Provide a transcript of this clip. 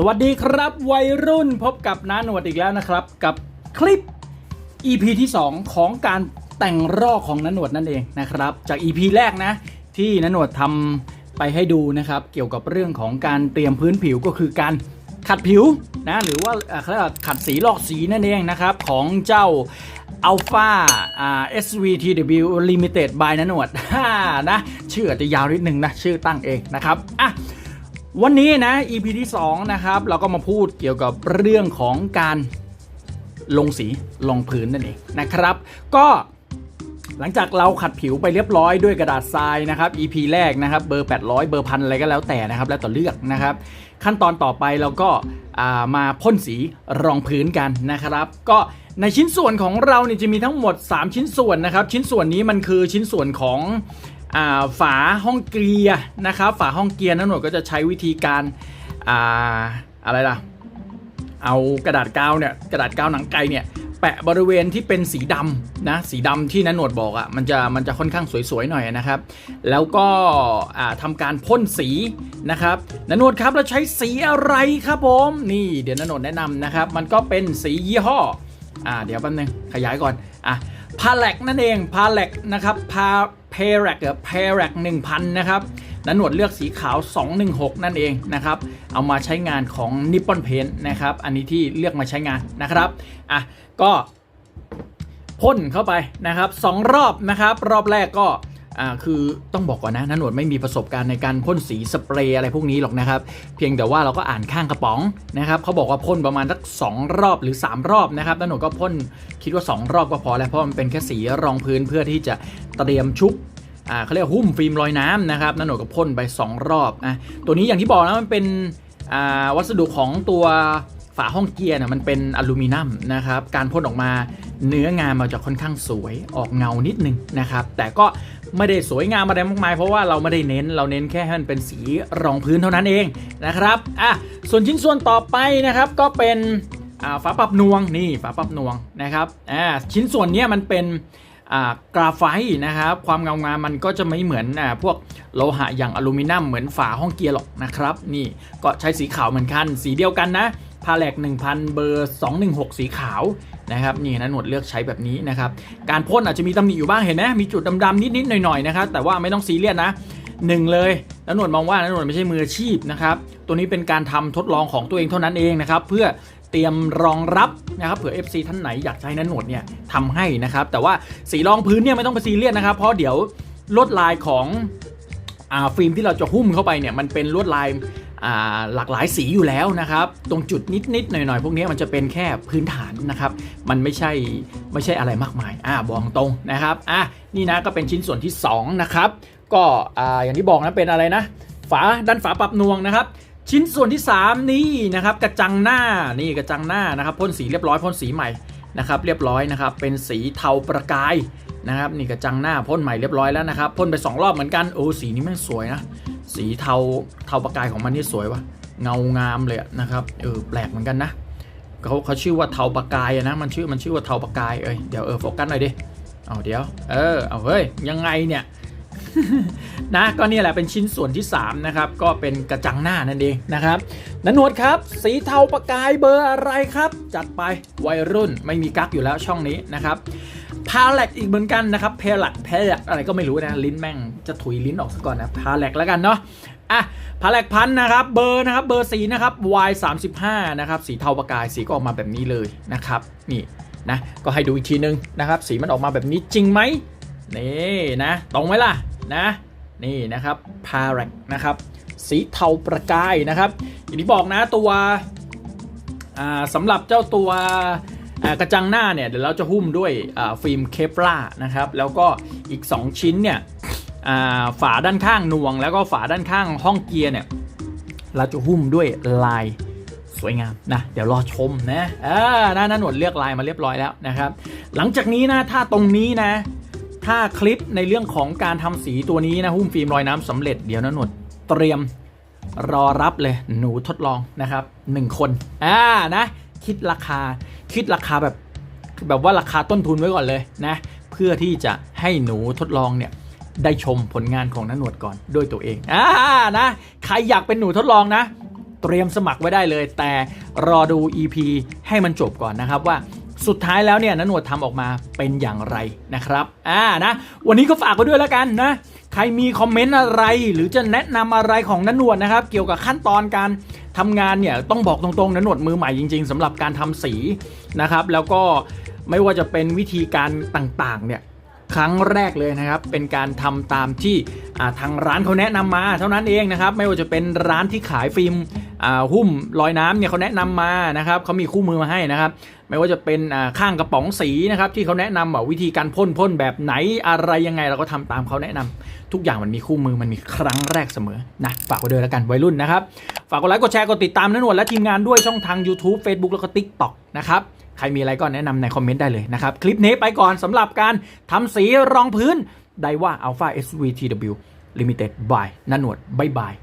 สวัสดีครับวัยรุ่นพบกับน้าหนวดอีกแล้วนะครับ กับคลิป EP ที่ 2 ของการแต่งรอกของน้าหนวดนั่นเองนะครับ จาก EP แรกนะ ที่น้าหนวดทำไปให้ดูนะครับ เกี่ยวกับเรื่องของการเตรียมพื้นผิวก็คือการขัดผิวนะหรือว่าเขาเรียกว่าขัดสีลอกสีนั่นเองนะครับ ของเจ้า Alpha อ่า SVTW Limited by น้าหนวดนะชื่ออาจจะยาวนิดนึงนะ ชื่อตั้งเองนะครับอะ วันนี้นะ EP ที่2นะครับเราก็มาพูดเกี่ยวกับเรื่องของการลงสีลงพื้นนั่นเองนะครับ ก็หลังจากเราขัดผิวไปเรียบร้อยด้วยกระดาษทรายนะครับ EP แรกนะครับเบอร์ 800 เบอร์พันอะไรก็แล้วแต่นะครับ แล้วต่อเลือกนะครับ ขั้นตอนต่อไปเราก็ามาพ่นสีรองพื้นกันนะครับ ก็ในชิ้นส่วนของเราเนี่ยจะมีทั้งหมด 3 ชิ้นส่วนนะครับ ชิ้นส่วนนี้มันคือชิ้นส่วนของ ฝาห้องเกียร์นะครับฝาห้องเกียร์นั่นหนวดก็จะใช้วิธีการอาอะไรล่ะเอากระดาษกาวเนี่ยกระดาษกาวหนังไก่เนี่ยแปะบริเวณที่เป็นสีดำนะสีดำที่นันหนวดบอกอะ่ะมันจะมันจะค่อนข้างสวยๆหน่อยนะครับ แล้วก็อ่าทำการพ่นสีนะครับนันหนวดครับเราใช้สีอะไรครับผมนี่เดี๋ยวนันหนวดแนะนำนะครับ มันก็เป็นสียี่ห้ออ่าเดี๋ยวแป๊บนึงขยายก่อนอะพาเล็กนั่นเองพาเล็กนะครับพา เพเร็กหรือเพเร็กหนึ่งพันนะครับนันหนวดเลือกสีขาว 216 นั่นเองนะครับ เอามาใช้งานของ Nippon Paint นะครับ อันนี้ที่เลือกมาใช้งานนะครับ อะ ก็พ่นเข้าไปนะครับสองรอบนะครับ รอบแรกก็ อ่าคือต้องบอกก่อนนะนันหนวดไม่มีประสบการณ์ในการพ่นสีสเปรย์อะไรพวกนี้หรอกนะครับ เพียงแต่ว่าเราก็อ่านข้างกระป๋องนะครับเขาบอกว่าพ่นประมาณสักสองรอบหรือ 3 รอบนะครับนันหนวดก็พ่นคิดว่า 2 รอบก็พอแล้วเพราะมันเป็นแค่สีรองพื้นเพื่อที่จะเตรียมชุบอ่าเขาเรียกหุ้มฟิล์มลอยน้ำนะครับนันหนูก็พ่นไป 2 รอบนะตัวนี้อย่างที่บอกนะมันเป็นอ่าวัสดุของตัว ฝาห้องเกียร์เนี่ยมันเป็นอลูมิเนียมนะครับการพ่นออกมาเนื้องานมันจะค่อนข้างสวยออกเงานิดนึงนะครับ แต่ก็ไม่ได้สวยงามอะไรมากมายเพราะว่าเราไม่ได้เน้นเราเน้นแค่ให้มันเป็นสีรองพื้นเท่านั้นเองนะครับอะส่วนชิ้นส่วนต่อไปนะครับก็เป็นฝาปรับนวงนี่ฝาปรับนวงนะครับอ่าชิ้นส่วนนี้มันเป็นกราไฟต์นะครับความเงางามมันก็จะไม่เหมือนอพวกโลหะอย่างอลูมิเนียมเหมือนฝาห้องเกียร์หรอกนะครับ นี่ก็ใช้สีขาวเหมือนกันสีเดียวกันนะ พาแลก1000 เบอร์ 216 สีขาวนะครับนี่นะหนวดเลือกใช้แบบนี้นะครับการพ่นอาจจะมีตำหนิอยู่บ้างเห็นไหมมีจุดดำๆนิดๆหน่อยๆนะครับแต่ว่าไม่ต้องซีเรียสนะหนึ่งเลยแล้วหนวดมองว่านะหนวดไม่ใช่มืออาชีพนะครับตัวนี้เป็นการทำทดลองของตัวเองเท่านั้นเองนะครับเพื่อเตรียมรองรับนะครับเผื่อ FC ท่านไหนอยากใช้นันหนวดเนี่ยทำให้นะครับแต่ว่าสีรองพื้นเนี่ยไม่ต้องไปซีเรียสนะครับเพราะเดี๋ยวลวดลายของอฟิล์มที่เราจะหุ้มเข้าไปเนี่ยมันเป็นลวดลาย หลากหลายสีอยู่แล้วนะครับ ตรงจุดนิดๆหน่อยๆ พวกนี้มันจะเป็นแค่พื้นฐานนะครับ มันไม่ใช่ไม่ใช่อะไรมากมาย อ่าบอกตรงนะครับ อะนี่นะก็เป็นชิ้นส่วนที่ 2 นะครับ ก็อ่าอย่างที่บอกนะเป็นอะไรนะ ฝาด้านฝาปรับนวงนะครับ ชิ้นส่วนที่ 3 นี่นะครับ กระจังหน้านี่กระจังหน้านะครับพ่นสีเรียบร้อยพ่นสีใหม่นะครับเรียบร้อยนะครับเป็นสีเทาประกายนะครับนี่กระจังหน้าพ่นใหม่เรียบร้อยแล้วนะครับพ่นไป 2 รอบเหมือนกันโอ้สีนี้แม่งสวยนะ สีเทาเทาประกายของมันนี่สวยวะเงางามเลยนะครับเออแปลกเหมือนกันนะเขาเขาชื่อว่าเทาประกายนะมันชื่อมันชื่อว่าเทาประกายเอ้ยเดี๋ยวเออโฟกัสหน่อยดิเอาเดี๋ยวเออเอาเฮ้ยยังไงเนี่ยนะก็นี่แหละเป็นชิ้นส่วนที่ 3 นะครับ ก็เป็นกระจังหน้านั่นเองนะครับนันนวดครับ สีเทาประกายเบอร์อะไรครับ จัดไปวัยรุ่นไม่มีกั๊กอยู่แล้วช่องนี้นะครับ พาแลกอีกเหมือนกันนะครับเพลกเพลกอะไรก็ไม่รู้นะ ลิ้นแม่งจะถุยลิ้นออกซะก่อนนะพาแลกแล้วกันเนาะอะพาแลกพันนะครับ เบอร์นะครับ เบอร์สีนะครับ Y 3 5นะครับ สีเทาประกายสีก็ออกมาแบบนี้เลยนะครับ นี่นะ ก็ให้ดูอีกทีนึงนะครับ สีมันออกมาแบบนี้จริงไหมนี่นะ ตรงไหมล่ะนะ นี่นะครับพารักนะครับ สีเทาประกายนะครับ อย่างที่บอกนะตัวอ่าสำหรับเจ้าตัว กระจังหน้าเนี่ยเดี๋ยวเราจะหุ้มด้วยฟิล์มเคปลานะครับแล้วก็อีก 2 ชิ้นเนี่ยฝาด้านข้างนวง แล้วก็ฝาด้านข้างห้องเกียร์เนี่ยเราจะหุ้มด้วยลายสวยงามนะเดี๋ยวรอชมนะอ่าน้าน้าหนวดเลือกลายมาเรียบร้อยแล้วนะครับ หลังจากนี้นะถ้าตรงนี้นะ ถ้าคลิปในเรื่องของการทำสีตัวนี้นะหุ้มฟิล์มลอยน้ำสำเร็จเดี๋ยวนะหนวดเตรียมรอรับเลยหนูทดลองนะครับหนึ่งคนอ่านะคิดราคา คิดราคาแบบแบบว่าราคาต้นทุนไว้ก่อนเลยนะ เพื่อที่จะให้หนูทดลองเนี่ยได้ชมผลงานของนันหนวดก่อนด้วยตัวเองอ่านะใครอยากเป็นหนูทดลองนะ เตรียมสมัครไว้ได้เลย แต่รอดู EP ให้มันจบก่อนนะครับว่า สุดท้ายแล้วเนี่ยนหนวดทำออกมาเป็นอย่างไรนะครับอ่านะวันนี้ก็ฝากไว้ด้วยแล้วกันนะใครมีคอมเมนต์อะไร หรือจะแนะนำอะไรของนันหนวดนะครับ เกี่ยวกับขั้นตอนการทำงานเนี่ยต้องบอกตรงๆนันหนวดมือใหม่จริง ๆสำหรับการทำสีนะครับ แล้วก็ไม่ว่าจะเป็นวิธีการต่างๆเนี่ยครั้งแรกเลยนะครับ เป็นการทำตามที่ทางร้านเขาแนะนำมา เท่านั้นเองนะครับ ไม่ว่าจะเป็นร้านที่ขายฟิล์มอ่าหุ้มลอยน้ำเนี่ยเขาแนะนำมานะครับเขามีคู่มือมาให้นะครับ ไม่ว่าจะเป็นข้างกระป๋องสีนะครับที่เขาแนะนำว่าวิธีการพ่นพ่นแบบไหนอะไรยังไงเราก็ทำตามเขาแนะนำทุกอย่างมันมีคู่มือมันมีครั้งแรกเสมอนะฝากไว้ด้วยแล้วกันวัยรุ่นนะครับ ฝากกดไลค์กดแชร์กดติดตามนันหนวดและทีมงานด้วยช่องทาง YouTube Facebook แล้วก็ TikTok นะครับใครมีอะไรก็แนะนำในคอมเมนต์ได้เลยนะครับ คลิปนี้ไปก่อนสำหรับการทำสีรองพื้นไดว่า Alpha SVTW Limited by นันหนวดบายบาย